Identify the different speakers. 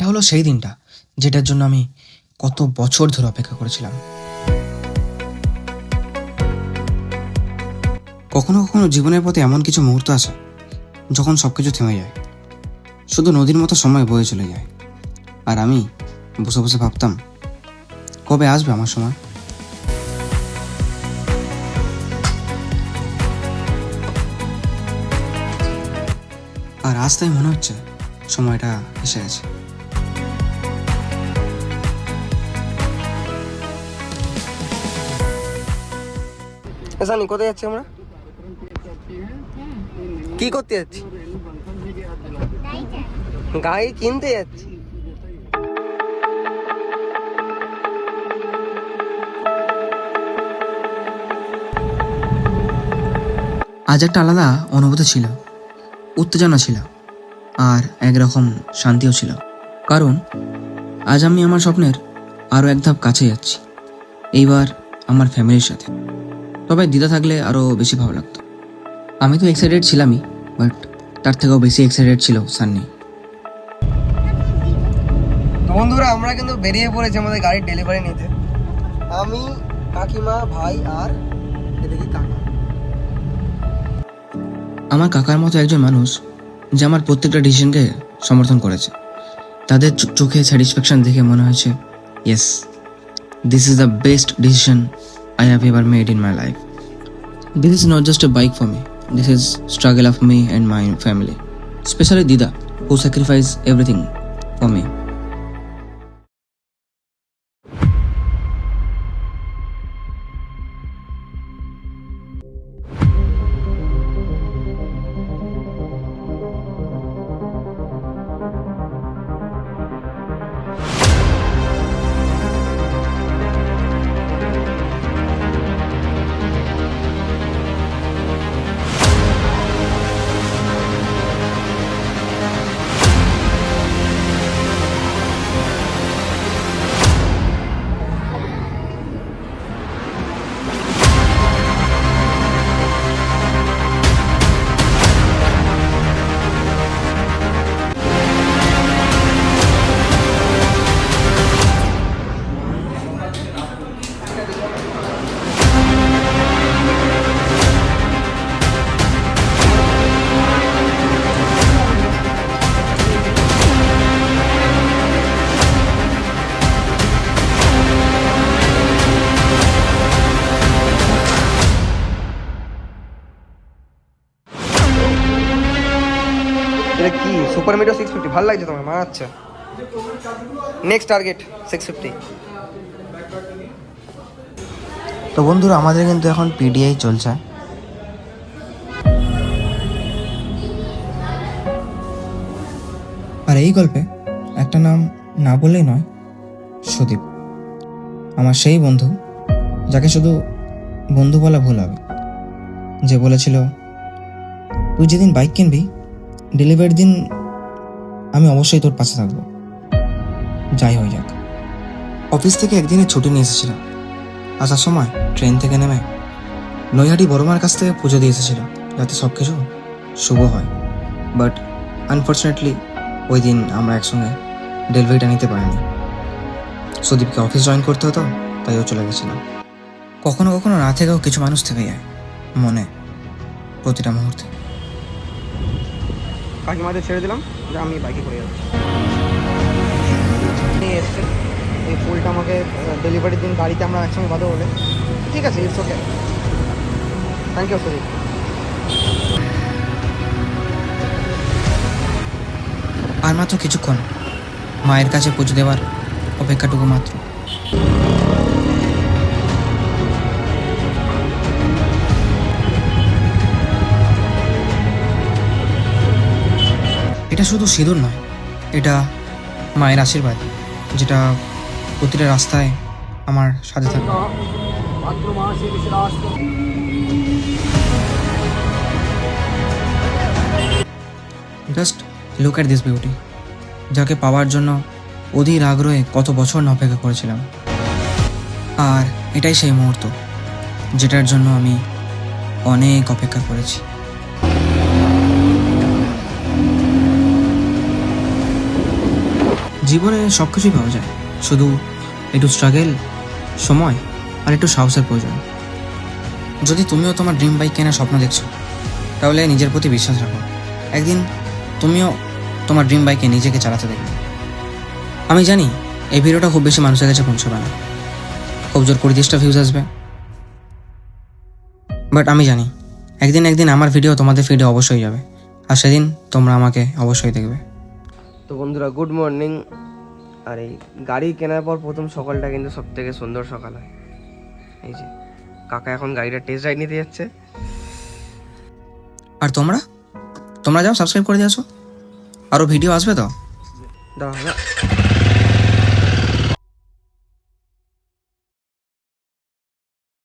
Speaker 1: এটা হলো সেই দিনটা, যেটার জন্য আমি কত বছর ধরে অপেক্ষা করেছিলাম। কখনো কখনো জীবনের পথে এমন কিছু মুহূর্ত আসে, যখন সব কিছু থেমে যায়। শুধু নদীর মতো সময় বয়ে চলে যায়। আর আমি বসে বসে ভাবতাম, কবে আসবে আমার সময়? আর আজ তাই মনে হচ্ছে, সময়টা এসে গেছে।
Speaker 2: কোথায় যাচ্ছি আমরা? কি করতে যাচ্ছি? গাড়ি কিনতে যাচ্ছি।
Speaker 1: আজ একটা আলাদা অনুভূতি ছিল, উত্তেজনা ছিল, আর একরকম শান্তিও ছিল। কারণ, আজ আমি আমার স্বপ্নের আরও এক ধাপ কাছে যাচ্ছি, এইবার আমার ফ্যামিলির সাথে। তবে দিদা থাকলে আরও বেশি ভালো লাগতো। আমি তো এক্সাইটেড ছিলামই বাট তার থেকেও বেশি এক্সাইটেড ছিল সান্নি।
Speaker 2: তো বন্ধুরা আমরা কিন্তু বেরিয়ে পড়েছি আমাদের গাড়ির ডেলিভারি নিতে। আমি কাকিমা ভাই আর এদিকে কাকা।
Speaker 1: আমার কাকার মতো একজন মানুষ যে আমার প্রত্যেকটা ডিসিশনকে সমর্থন করেছে। তাদের চোখে স্যাটিসফ্যাকশন দেখে মনে হয়েছে yes this is the best decision I have ever made in my life this is not just a bike for me this is struggle of me and my family specially দিদা who sacrifice everything for me
Speaker 2: এটা কি? Super মিটো six fifty ভালো লাগছে তোমার মানাচ্ছে। Next target six fifty
Speaker 1: তো বন্ধুরা, আমাদের কিন্তু এখন পিডিআই চলছে। আর এই গল্পে একটা নাম না বললেই নয়, সুদীপ। আমার সেই বন্ধু, যাকে শুধু বন্ধু বলা ভুল হবে। যে বলেছিল, তুই যেদিন বাইক কিনবি ডেলিভারির দিন, আমি অবশ্যই তোর পাশে থাকব। যাই হয়ে যাক। অফিস থেকে একদিনে ছুটি নিয়ে এসেছিলাম। আসার সময় ট্রেন থেকে নেমে নৈহাটি বড়মার কাছ থেকে পুজো দিয়ে এসেছিল যাতে সব কিছু শুভ হয়। বাট আনফর্চুনেটলি ওই দিন আমরা একসঙ্গে ডেলিভারিটা নিতে পারিনি। সুদীপকে অফিস জয়েন করতে হতো, তাই ও চলে গেছিলাম কখনো কখনো না থেকেও কিছু মানুষ থেকে যায়, মনে প্রতিটা মুহূর্তে।
Speaker 2: কাকিমাদের ছেড়ে দিলাম, যে আমি বাইকে করে যাচ্ছি। নিয়ে এসছে। এই ফুলটা আমাকে ডেলিভারির দিন, গাড়িতে আমরা একসঙ্গে বাঁধো বলে। ঠিক আছে it's okay thank you Sudip
Speaker 1: আর মাত্র কিছুক্ষণ, মায়ের কাছে পুজো দেওয়ার অপেক্ষাটুকু মাত্র। এটা শুধু সিঁদুর নয়, এটা মায়ের আশীর্বাদ, যেটা প্রতিটা রাস্তায় আমার সাথে থাকবে। Just look at this beauty যাকে পাওয়ার জন্য অধীর আগ্রহে কত বছর না অপেক্ষা করেছিলাম। আর এটাই সেই মুহূর্ত, যেটার জন্য আমি অনেক অপেক্ষা করেছি। জীবনে সব কিছুই পাওয়া যায়। শুধু একটু স্ট্রাগেল সময় আর একটু সাহসের প্রয়োজন। যদি তুমিও তোমার ড্রিম বাইক কেনার স্বপ্ন দেখছ, তাহলে নিজের প্রতি বিশ্বাস রাখো। একদিন তুমিও তোমার ড্রিম বাইকে নিজেকে চালাতে দেখবে। আমি জানি এই ভিডিওটা খুব বেশি মানুষের কাছে পৌঁছবে না। খুব জোর করে তিরিশটা ভিউজ আসবে। বাট আমি জানি, একদিন একদিন আমার ভিডিও তোমাদের ফিডে অবশ্যই যাবে। আর সেদিন তোমরা আমাকে অবশ্যই দেখবে।
Speaker 2: তো বন্ধুরা গুড মর্নিং আর এই গাড়ি কেনার পর প্রথম সকালটা কিন্তু সব থেকে সুন্দর সকাল হয়। এই যে কাকা এখন গাড়িটা টেস্ট রাইড নিতে যাচ্ছে।
Speaker 1: আর তোমরা? তোমরা যাও সাবস্ক্রাইব করে দিয়েছ আরও ভিডিও আসবে তো?
Speaker 2: দাঁড়া